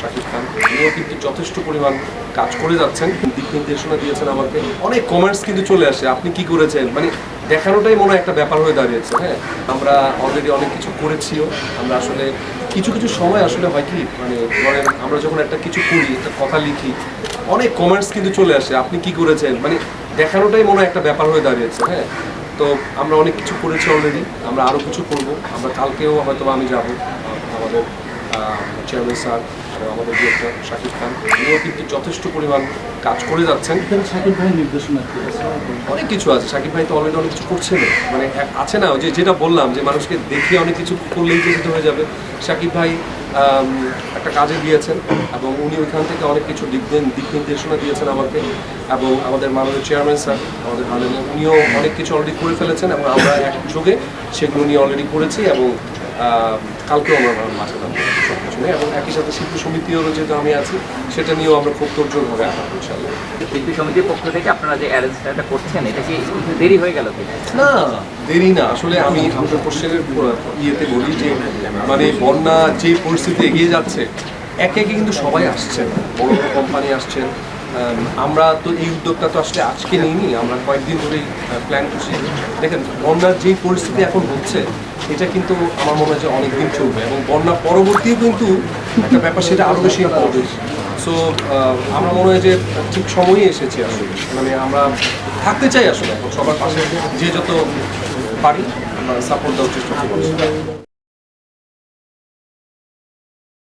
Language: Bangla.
শাকিব খান, উনিও কিন্তু যথেষ্ট পরিমাণ কাজ করে যাচ্ছেন। দিক নির্দেশনা দিয়েছেন আমাকে। অনেক কমেন্টস কিন্তু চলে আসে, আপনি কি করেছেন? মানে দেখানোটাই মনে একটা ব্যাপার হয়ে দাঁড়িয়েছে হ্যাঁ? আমরা অলরেডি অনেক কিছু করেছিও, আমরা আসলে কিছু কিছু সময় আসলে হয় কি মানে ধরেন আমরা যখন একটা কিছু করি, একটা কথা লিখি, অনেক কমেন্টস কিন্তু চলে আসে, আপনি কি করেছেন? মানে দেখানোটাই মনে একটা ব্যাপার হয়ে দাঁড়িয়েছে হ্যাঁ? তো আমরা অনেক কিছু করেছি অলরেডি আমরা আরও কিছু করব, আমরা কালকেও হয়তো আমি যাব আমাদের চেয়ারম্যান স্যার আমাদের ডিরেক্টর শাকিব খান উনিও কিন্তু যথেষ্ট পরিমাণ কাজ করে যাচ্ছেন। সাকিব ভাইয়ের নির্দেশনা অনেক কিছু আছে। শাকিব ভাই তো অলরেডি অনেক কিছু করছেন। মানে এক- আছে না যে যেটা বললাম যে মানুষকে দেখে অনেক কিছু করলেই যেতে হয়ে যাবে। শাকিব ভাই একটা কাজে দিয়েছেন এবং উনি ওইখান থেকে অনেক কিছু দিক দিন- দিক নির্দেশনা দিয়েছেন আমাকে এবং আমাদের মাননীয় চেয়ারম্যান স্যার আমাদের মাননীয় উনিও অনেক কিছু অলরেডি করে ফেলেছেন এবং আমরা একযোগে সেগুলো নিয়ে অলরেডি করেছি এবং কালকেও আমরা মাঠে নামবো সব কিছু নিয়ে। এবং একই সাথে শিল্প সমিতিরও যেহেতু আমি আছি সেটা নিয়েও আমরা খুব তোরজোরভাবে আগাবো ইনশাল্লাহ শিল্পী সমিতির পক্ষ থেকে আপনারা যে অ্যারেঞ্জটা করছেন এটা কি দেরি হয়ে গেল না দেরি না। আসলে আমি আপনার কোশ্চেনের ইয়েতে বলি যে মানে বন্যা যে পরিস্থিতি এগিয়ে যাচ্ছে একে একে কিন্তু সবাই আসছেন বড় বড় কোম্পানি আসছেন আমরা তো এই উদ্যোগটা তো আসলে আজকে নিইনি আমরা কয়েকদিন ধরেই প্ল্যান করছি। দেখেন বন্যার যেই পরিস্থিতি এখন হচ্ছে এটা কিন্তু আমার মনে হয় যে অনেক দিন চলবে এবং বন্যা পরবর্তীও কিন্তু একটা ব্যাপার সেটা আরও বেশি ইম্পর্টেন্ট সো আমার মনে হয় যে ঠিক সময়ই এসেছে আসলে। মানে আমরা থাকতে চাই আসলে, এখন সবার পাশে যে যত পারি, আমরা সাপোর্ট দেওয়ার চেষ্টা করছি